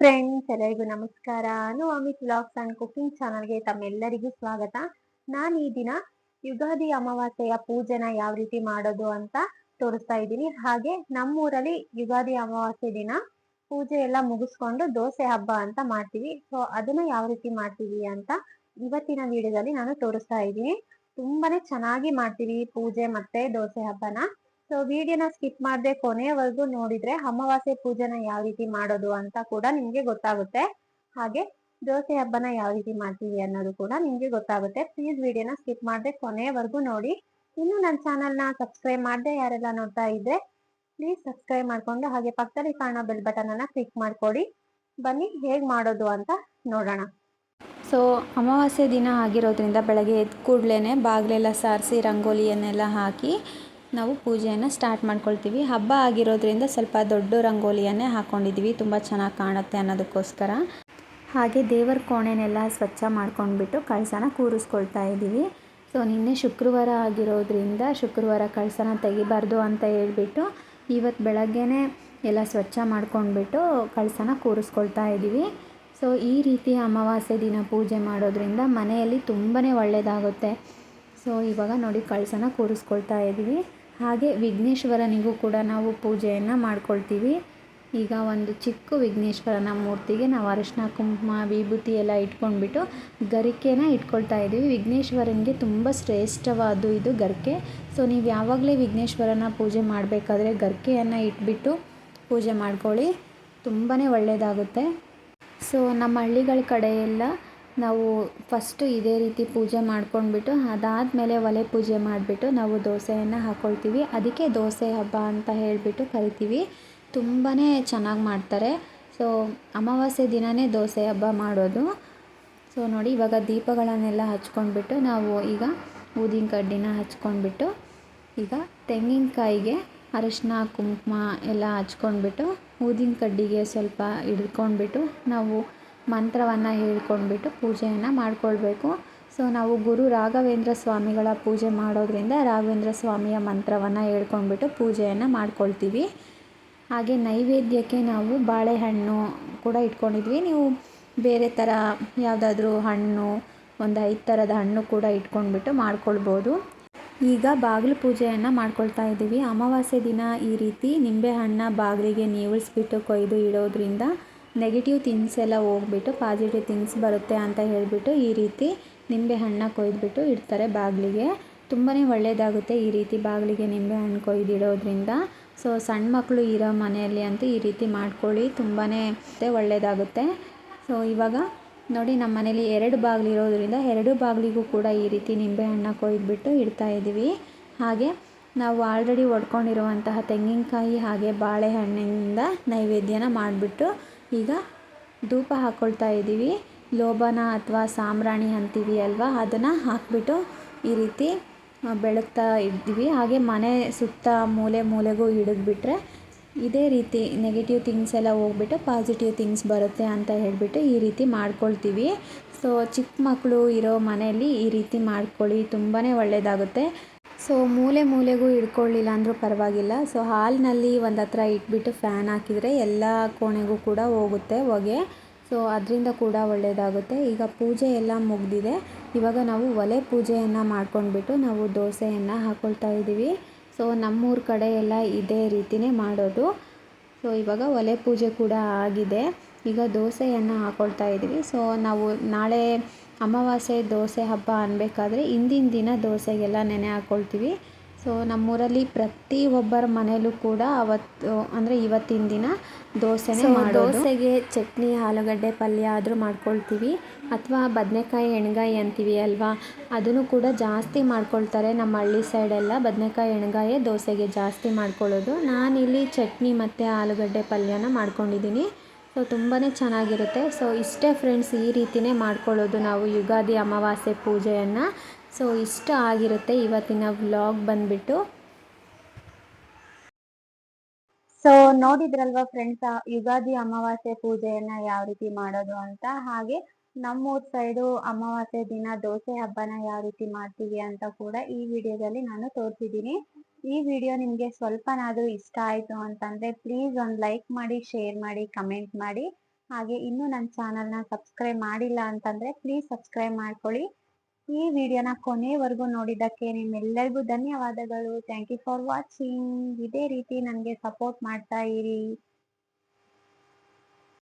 Friends ಎಲ್ಲರಿಗೂ ನಮಸ್ಕಾರ. ನಾನು ಅಮಿತ್ ವ್ಲಾಗ್ಸ್ ಅಂಡ್ ಕುಕಿಂಗ್ ಚಾನಲ್ಗೆ ತಮ್ಮೆಲ್ಲರಿಗೂ ಸ್ವಾಗತ. ನಾನು ಈ ದಿನ ಯುಗಾದಿ ಅಮಾವಾಸ್ಯೆಯ ಪೂಜೆನ ಯಾವ ರೀತಿ ಮಾಡೋದು ಅಂತ ತೋರಿಸ್ತಾ ಇದ್ದೀನಿ. ಹಾಗೆ ನಮ್ಮೂರಲ್ಲಿ ಯುಗಾದಿ ಅಮಾವಾಸ್ಯೆ ದಿನ ಪೂಜೆ ಎಲ್ಲ ಮುಗಿಸ್ಕೊಂಡು ದೋಸೆ ಹಬ್ಬ ಅಂತ ಮಾಡ್ತೀವಿ. ಸೊ ಅದನ್ನ ಯಾವ ರೀತಿ ಮಾಡ್ತೀವಿ ಅಂತ ಇವತ್ತಿನ ವಿಡಿಯೋದಲ್ಲಿ ನಾನು ತೋರಿಸ್ತಾ ಇದ್ದೀನಿ. ತುಂಬಾನೇ ಚೆನ್ನಾಗಿ ಮಾಡ್ತೀವಿ ಪೂಜೆ ಮತ್ತೆ ದೋಸೆ ಹಬ್ಬನ. ಸೊ ವಿಡಿಯೋನ ಸ್ಕಿಪ್ ಮಾಡದೆ ಕೊನೆಯವರೆಗೂ ನೋಡಿದ್ರೆ ಅಮಾವಾಸ್ಯೆ ಪೂಜೆನ ಯಾವ ರೀತಿ ಮಾಡೋದು ಅಂತ ಕೂಡ ನಿಮ್ಗೆ ಗೊತ್ತಾಗುತ್ತೆ. ಹಾಗೆ ದೋಸೆ ಹಬ್ಬನ ಯಾವ ರೀತಿ ಮಾಡ್ತೀವಿ ಅನ್ನೋದು ಕೂಡ ನಿಮ್ಗೆ ಗೊತ್ತಾಗುತ್ತೆ. ಪ್ಲೀಸ್ ವಿಡಿಯೋನ ಸ್ಕಿಪ್ ಮಾಡದೆ ಕೊನೆಯವರೆಗೂ ನೋಡಿ. ಇನ್ನು ನನ್ನ ಚಾನಲ್ನ ಸಬ್ಸ್ಕ್ರೈಬ್ ಮಾಡದೆ ಯಾರೆಲ್ಲ ನೋಡ್ತಾ ಇದ್ರೆ ಪ್ಲೀಸ್ ಸಬ್ಸ್ಕ್ರೈಬ್ ಮಾಡ್ಕೊಂಡು ಹಾಗೆ ಪಕ್ಕದಲ್ಲಿ ಕಾಣೋ ಬೆಲ್ ಬಟನ್ ಅನ್ನ ಕ್ಲಿಕ್ ಮಾಡ್ಕೊಡಿ. ಬನ್ನಿ ಹೇಗೆ ಮಾಡೋದು ಅಂತ ನೋಡೋಣ. ಸೊ ಅಮಾವಾಸ್ಯೆ ದಿನ ಆಗಿರೋದ್ರಿಂದ ಬೆಳಗ್ಗೆ ಎದ್ದು ಕೂಡಲೇ ಬಾಗಿಲೆಲ್ಲ ಸಾರಿಸಿ ರಂಗೋಲಿಯನ್ನೆಲ್ಲ ಹಾಕಿ ನಾವು ಪೂಜೆಯನ್ನು ಸ್ಟಾರ್ಟ್ ಮಾಡ್ಕೊಳ್ತೀವಿ. ಹಬ್ಬ ಆಗಿರೋದ್ರಿಂದ ಸ್ವಲ್ಪ ದೊಡ್ಡ ರಂಗೋಲಿಯನ್ನೇ ಹಾಕ್ಕೊಂಡಿದ್ದೀವಿ ತುಂಬ ಚೆನ್ನಾಗಿ ಕಾಣುತ್ತೆ ಅನ್ನೋದಕ್ಕೋಸ್ಕರ. ಹಾಗೆ ದೇವರ ಕೋಣೆನೆಲ್ಲ ಸ್ವಚ್ಛ ಮಾಡ್ಕೊಂಡ್ಬಿಟ್ಟು ಕಳಸನ ಕೂರಿಸ್ಕೊಳ್ತಾ ಇದ್ದೀವಿ ಸೊ, ನಿನ್ನೆ ಶುಕ್ರವಾರ ಆಗಿರೋದ್ರಿಂದ ಶುಕ್ರವಾರ ಕಳಸನ ತೆಗಿಬಾರ್ದು ಅಂತ ಹೇಳ್ಬಿಟ್ಟು ಇವತ್ತು ಬೆಳಗ್ಗೆನೇ ಎಲ್ಲ ಸ್ವಚ್ಛ ಮಾಡ್ಕೊಂಡ್ಬಿಟ್ಟು ಕಳಸನ ಕೂರಿಸ್ಕೊಳ್ತಾ ಇದ್ದೀವಿ ಸೊ, ಈ ರೀತಿ ಅಮಾವಾಸ್ಯೆ ದಿನ ಪೂಜೆ ಮಾಡೋದ್ರಿಂದ ಮನೆಯಲ್ಲಿ ತುಂಬಾ ಒಳ್ಳೆಯದಾಗುತ್ತೆ ಸೊ, ಇವಾಗ ನೋಡಿ ಕಳಸನ ಕೂರಿಸ್ಕೊಳ್ತಾ ಇದ್ದೀವಿ ಹಾಗೆ ವಿಘ್ನೇಶ್ವರನಿಗೂ ಕೂಡ ನಾವು ಪೂಜೆಯನ್ನು ಮಾಡ್ಕೊಳ್ತೀವಿ. ಈಗ ಒಂದು ಚಿಕ್ಕ ವಿಘ್ನೇಶ್ವರನ ಮೂರ್ತಿಗೆ ನಾವು ಅರಿಶಿನ, ಕುಂಕುಮ, ವಿಭೂತಿ ಎಲ್ಲ ಇಟ್ಕೊಂಡ್ಬಿಟ್ಟು ಗರಿಕೆನ ಇಟ್ಕೊಳ್ತಾ ಇದ್ದೀವಿ. ವಿಘ್ನೇಶ್ವರನಿಗೆ ತುಂಬ ಶ್ರೇಷ್ಠವಾದ ಇದು ಗರಿಕೆ. ಸೊ ನೀವು ಯಾವಾಗಲೇ ವಿಘ್ನೇಶ್ವರನ ಪೂಜೆ ಮಾಡಬೇಕಾದ್ರೆ ಗರಿಕೆಯನ್ನು ಇಟ್ಬಿಟ್ಟು ಪೂಜೆ ಮಾಡ್ಕೊಳ್ಳಿ. ತುಂಬಾ ಒಳ್ಳೆಯದಾಗುತ್ತೆ ಸೊ ನಮ್ಮ ಹಳ್ಳಿಗಳ ಕಡೆಯೆಲ್ಲ ನಾವು ಫಸ್ಟು ಇದೇ ರೀತಿ ಪೂಜೆ ಮಾಡ್ಕೊಂಡ್ಬಿಟ್ಟು, ಅದಾದಮೇಲೆ ಒಲೆ ಪೂಜೆ ಮಾಡಿಬಿಟ್ಟು ನಾವು ದೋಸೆಯನ್ನು ಹಾಕ್ಕೊಳ್ತೀವಿ ಅದಕ್ಕೆ ದೋಸೆ ಹಬ್ಬ ಅಂತ ಹೇಳಿಬಿಟ್ಟು ಕರಿತೀವಿ. ತುಂಬಾ ಚೆನ್ನಾಗಿ ಮಾಡ್ತಾರೆ. ಸೊ ಅಮಾವಾಸ್ಯೆ ದಿನವೇ ದೋಸೆ ಹಬ್ಬ ಮಾಡೋದು. ಸೊ ನೋಡಿ ಇವಾಗ ದೀಪಗಳನ್ನೆಲ್ಲ ಹಚ್ಕೊಂಡ್ಬಿಟ್ಟು ನಾವು ಈಗ ಊದಿನ ಕಡ್ಡಿನ ಹಚ್ಕೊಂಡ್ಬಿಟ್ಟು, ಈಗ ತೆಂಗಿನಕಾಯಿಗೆ ಅರಶಿನ, ಕುಂಕುಮ ಎಲ್ಲ ಹಚ್ಕೊಂಡ್ಬಿಟ್ಟು, ಊದಿನ ಕಡ್ಡಿಗೆ ಸ್ವಲ್ಪ ಹಿಡ್ಕೊಂಡ್ಬಿಟ್ಟು ನಾವು ಮಂತ್ರವನ್ನು ಹೇಳ್ಕೊಂಡ್ಬಿಟ್ಟು ಪೂಜೆಯನ್ನು ಮಾಡಿಕೊಳ್ಬೇಕು. ಸೊ ನಾವು ಗುರು ರಾಘವೇಂದ್ರ ಸ್ವಾಮಿಗಳ ಪೂಜೆ ಮಾಡೋದ್ರಿಂದ ರಾಘವೇಂದ್ರ ಸ್ವಾಮಿಯ ಮಂತ್ರವನ್ನು ಹೇಳ್ಕೊಂಡ್ಬಿಟ್ಟು ಪೂಜೆಯನ್ನು ಮಾಡ್ಕೊಳ್ತೀವಿ. ಹಾಗೆ ನೈವೇದ್ಯಕ್ಕೆ ನಾವು ಬಾಳೆಹಣ್ಣು ಕೂಡ ಇಟ್ಕೊಂಡಿದ್ವಿ. ನೀವು ಬೇರೆ ಥರ ಯಾವುದಾದ್ರೂ ಹಣ್ಣು, ಒಂದು ಐದು ಥರದ ಹಣ್ಣು ಕೂಡ ಇಟ್ಕೊಂಡ್ಬಿಟ್ಟು ಮಾಡ್ಕೊಳ್ಬೋದು. ಈಗ ಬಾಗಿಲು ಪೂಜೆಯನ್ನು ಮಾಡ್ಕೊಳ್ತಾ ಇದ್ದೀವಿ. ಅಮಾವಾಸ್ಯೆ ದಿನ ಈ ರೀತಿ ನಿಂಬೆಹಣ್ಣ ಬಾಗಿಲಿಗೆ ನೀವುಳಿಸ್ಬಿಟ್ಟು ಕೊಯ್ದು ಇಡೋದ್ರಿಂದ ನೆಗೆಟಿವ್ ಥಿಂಗ್ಸ್ ಎಲ್ಲ ಹೋಗ್ಬಿಟ್ಟು ಪಾಸಿಟಿವ್ ಥಿಂಗ್ಸ್ ಬರುತ್ತೆ ಅಂತ ಹೇಳಿಬಿಟ್ಟು ಈ ರೀತಿ ನಿಂಬೆ ಹಣ್ಣು ಕೊಯ್ದುಬಿಟ್ಟು ಇಡ್ತಾರೆ ಬಾಗಿಲಿಗೆ. ತುಂಬಾ ಒಳ್ಳೆಯದಾಗುತ್ತೆ ಈ ರೀತಿ ಬಾಗಿಲಿಗೆ ನಿಂಬೆ ಹಣ್ಣು ಕೊಯ್ದಿಡೋದ್ರಿಂದ. ಸೊ ಸಣ್ಣ ಮಕ್ಕಳು ಇರೋ ಮನೆಯಲ್ಲಿ ಅಂತೂ ಈ ರೀತಿ ಮಾಡ್ಕೊಳ್ಳಿ ತುಂಬಾ ಒಳ್ಳೆಯದಾಗುತ್ತೆ ಸೊ ಇವಾಗ ನೋಡಿ ನಮ್ಮ ಮನೇಲಿ ಎರಡು ಬಾಗಿಲು ಇರೋದ್ರಿಂದ ಎರಡು ಬಾಗಿಲಿಗೂ ಕೂಡ ಈ ರೀತಿ ನಿಂಬೆ ಹಣ್ಣು ಕೊಯ್ದುಬಿಟ್ಟು ಇಡ್ತಾ ಇದ್ದೀವಿ. ಹಾಗೆ ನಾವು ಆಲ್ರೆಡಿ ಒಡ್ಕೊಂಡಿರುವಂತಹ ತೆಂಗಿನಕಾಯಿ ಹಾಗೆ ಬಾಳೆಹಣ್ಣಿನಿಂದ ನೈವೇದ್ಯನ ಮಾಡಿಬಿಟ್ಟು ಈಗ ಧೂಪ ಹಾಕ್ಕೊಳ್ತಾ ಇದ್ದೀವಿ. ಲೋಬನ ಅಥವಾ ಸಾಂಬ್ರಾಣಿ ಅಂತೀವಿ ಅಲ್ವಾ? ಅದನ್ನು ಹಾಕಿಬಿಟ್ಟು ಈ ರೀತಿ ಬೆಳಗ್ತಾ ಇದ್ದೀವಿ. ಹಾಗೆ ಮನೆ ಸುತ್ತ ಮೂಲೆ ಮೂಲೆಗೂ ಹಿಡಿದ್ಬಿಟ್ರೆ ಇದೇ ರೀತಿ ನೆಗೆಟಿವ್ ಥಿಂಗ್ಸ್ ಎಲ್ಲ ಹೋಗ್ಬಿಟ್ಟು ಪಾಸಿಟಿವ್ ಥಿಂಗ್ಸ್ ಬರುತ್ತೆ ಅಂತ ಹೇಳಿಬಿಟ್ಟು ಈ ರೀತಿ ಮಾಡ್ಕೊಳ್ತೀವಿ. ಸೊ ಚಿಕ್ಕ ಮಕ್ಕಳು ಇರೋ ಮನೆಯಲ್ಲಿ ಈ ರೀತಿ ಮಾಡ್ಕೊಳ್ಳಿ. ತುಂಬಾ ಒಳ್ಳೆಯದಾಗುತ್ತೆ ಸೊ ಮೂಲೆ ಮೂಲೆಗೂ ಹಿಡ್ಕೊಳ್ಳಿಲ್ಲ ಅಂದರೂ ಪರವಾಗಿಲ್ಲ. ಸೊ ಹಾಲ್ನಲ್ಲಿ ಒಂದು ಹತ್ರ ಇಟ್ಬಿಟ್ಟು ಫ್ಯಾನ್ ಹಾಕಿದರೆ ಎಲ್ಲ ಕೋಣೆಗೂ ಕೂಡ ಹೋಗುತ್ತೆ ಹೊಗೆ. ಸೊ ಅದರಿಂದ ಕೂಡ ಒಳ್ಳೆಯದಾಗುತ್ತೆ ಈಗ ಪೂಜೆ ಎಲ್ಲ ಮುಗಿದಿದೆ. ಇವಾಗ ನಾವು ಒಲೆ ಪೂಜೆಯನ್ನು ಮಾಡ್ಕೊಂಡ್ಬಿಟ್ಟು ನಾವು ದೋಸೆಯನ್ನು ಹಾಕ್ಕೊಳ್ತಾ ಇದ್ದೀವಿ. ಸೊ ನಮ್ಮೂರ ಕಡೆ ಎಲ್ಲ ಇದೇ ರೀತಿಯೇ ಮಾಡೋದು. ಸೊ ಇವಾಗ ಒಲೆ ಪೂಜೆ ಕೂಡ ಆಗಿದೆ. ಈಗ ದೋಸೆಯನ್ನು ಹಾಕ್ಕೊಳ್ತಾ ಇದ್ದೀವಿ. ಸೊ ನಾವು ನಾಳೆ ಅಮಾವಾಸ್ಯೆ ದೋಸೆ ಹಬ್ಬ ಅನ್ಬೇಕಾದ್ರೆ ಹಿಂದಿನ ದಿನ ದೋಸೆಗೆಲ್ಲ ನೆನೆ ಹಾಕ್ಕೊಳ್ತೀವಿ ಸೊ ನಮ್ಮೂರಲ್ಲಿ ಪ್ರತಿ ಒಬ್ಬರ ಮನೆಯಲ್ಲೂ ಕೂಡ ಅವತ್ತು ಅಂದರೆ ಇವತ್ತಿನ ದಿನ ದೋಸೆನೇ ದೋಸೆಗೆ ಚಟ್ನಿ ಆಲೂಗಡ್ಡೆ ಪಲ್ಯ ಆದರೂ ಮಾಡ್ಕೊಳ್ತೀವಿ. ಅಥವಾ ಬದನೆಕಾಯಿ ಎಣ್ಗಾಯಿ ಅಂತೀವಿ ಅಲ್ವಾ? ಅದನ್ನು ಕೂಡ ಜಾಸ್ತಿ ಮಾಡ್ಕೊಳ್ತಾರೆ ನಮ್ಮ ಹಳ್ಳಿ ಸೈಡೆಲ್ಲ. ಬದನೆಕಾಯಿ ಎಣ್ಗಾಯೇ ದೋಸೆಗೆ ಜಾಸ್ತಿ ಮಾಡ್ಕೊಳ್ಳೋದು. ನಾನಿಲ್ಲಿ ಚಟ್ನಿ ಮತ್ತು ಆಲೂಗಡ್ಡೆ ಪಲ್ಯನ ಮಾಡ್ಕೊಂಡಿದ್ದೀನಿ. ಸೊ ತುಂಬಾ ಚೆನ್ನಾಗಿರುತ್ತೆ. ಸೊ ಇಷ್ಟೇ ಫ್ರೆಂಡ್ಸ್ ಈ ರೀತಿಯೇ ಮಾಡ್ಕೊಳ್ಳೋದು ನಾವು ಯುಗಾದಿ ಅಮಾವಾಸ್ಯೆ ಪೂಜೆಯನ್ನು. ಸೊ ಇಷ್ಟ ಆಗಿರುತ್ತೆ ಇವತ್ತಿನ ವ್ಲಾಗ್ ಬಂದ್ಬಿಟ್ಟು. ಸೊ ನೋಡಿದ್ರಲ್ವಾ ಫ್ರೆಂಡ್ಸ್ ಯುಗಾದಿ ಅಮಾವಾಸ್ಯೆ ಪೂಜೆಯನ್ನ ಯಾವ ರೀತಿ ಮಾಡೋದು ಅಂತ? ಹಾಗೆ ನಮ್ಮೂರ್ ಸೈಡು ಅಮಾವಾಸ್ಯೆ ದಿನ ದೋಸೆ ಹಬ್ಬನ ಯಾವ ರೀತಿ ಮಾಡ್ತೀವಿ ಅಂತ ಕೂಡ ಈ ವಿಡಿಯೋದಲ್ಲಿ ನಾನು ತೋರಿಸಿದ್ದೀನಿ. ಈ ವಿಡಿಯೋ ನಿಮಗೆ ಸ್ವಲ್ಪನಾದರೂ ಇಷ್ಟ ಆಯಿತು ಅಂತಂದರೆ ಪ್ಲೀಸ್ ಒಂದು ಲೈಕ್ ಮಾಡಿ ಶೇರ್ ಮಾಡಿ ಕಮೆಂಟ್ ಮಾಡಿ. ಹಾಗೆ ಇನ್ನೂ ನನ್ನ ಚಾನಲ್ನ ಸಬ್ಸ್ಕ್ರೈಬ್ ಮಾಡಿಲ್ಲ ಅಂತಂದ್ರೆ ಪ್ಲೀಸ್ ಸಬ್ಸ್ಕ್ರೈಬ್ ಮಾಡ್ಕೊಳ್ಳಿ. ಈ ವಿಡಿಯೋನ ಕೊನೆವರೆಗೂ ನೋಡಿದ್ದಕ್ಕೆ ನಿಮ್ಮೆಲ್ಲರಿಗೂ ಧನ್ಯವಾದಗಳು. ಥ್ಯಾಂಕ್ ಯು ಫಾರ್ ವಾಚಿಂಗ್ ಇದೇ ರೀತಿ ನನಗೆ ಸಪೋರ್ಟ್ ಮಾಡ್ತಾ ಇರಿ.